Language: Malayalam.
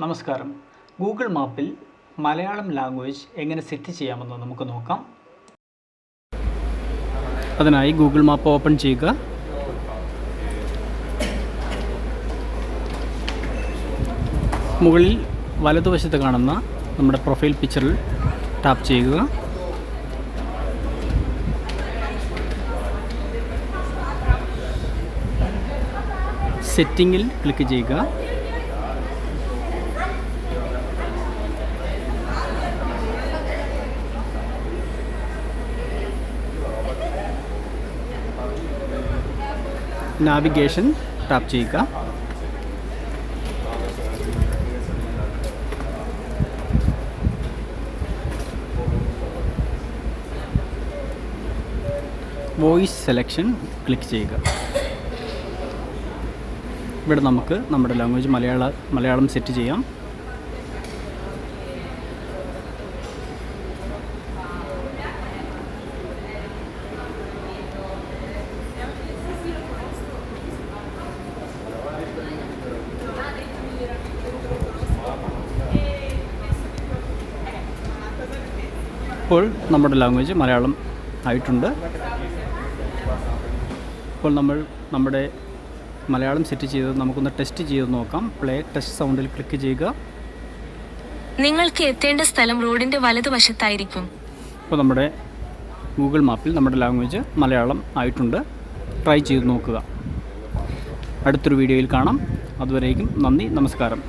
നമസ്കാരം. ഗൂഗിൾ മാപ്പിൽ മലയാളം ലാംഗ്വേജ് എങ്ങനെ സെറ്റ് ചെയ്യാമെന്ന് നമുക്ക് നോക്കാം. അതിനായി ഗൂഗിൾ മാപ്പ് ഓപ്പൺ ചെയ്യുക. മുകളിൽ വലതുവശത്ത് കാണുന്ന നമ്മുടെ പ്രൊഫൈൽ പിക്ചറിൽ ടാപ്പ് ചെയ്യുക. സെറ്റിങ്ങിൽ ക്ലിക്ക് ചെയ്യുക. നാവിഗേഷൻ ടാപ്പ് ചെയ്യുക വോയിസ് സെലക്ഷൻ ക്ലിക്ക് ചെയ്യുക ഇവിടെ നമുക്ക് നമ്മുടെ ലാംഗ്വേജ് മലയാള മലയാളം സെറ്റ് ചെയ്യാം. ഇപ്പോൾ നമ്മുടെ ലാംഗ്വേജ് മലയാളം ആയിട്ടുണ്ട്. ഇപ്പോൾ നമ്മൾ നമ്മുടെ മലയാളം സെറ്റ് ചെയ്ത് നമുക്കൊന്ന് ടെസ്റ്റ് ചെയ്ത് നോക്കാം. പ്ലേ ടെസ്റ്റ് സൗണ്ടിൽ ക്ലിക്ക് ചെയ്യുക. നിങ്ങൾക്ക് എത്തേണ്ട സ്ഥലം റോഡിന്റെ വലതുവശത്തായിരിക്കും. ഇപ്പോൾ നമ്മുടെ ഗൂഗിൾ മാപ്പിൽ നമ്മുടെ ലാംഗ്വേജ് മലയാളം ആയിട്ടുണ്ട്. ട്രൈ ചെയ്ത് നോക്കുക. അടുത്തൊരു വീഡിയോയിൽ കാണാം. അതുവരേക്കും നന്ദി നമസ്കാരം.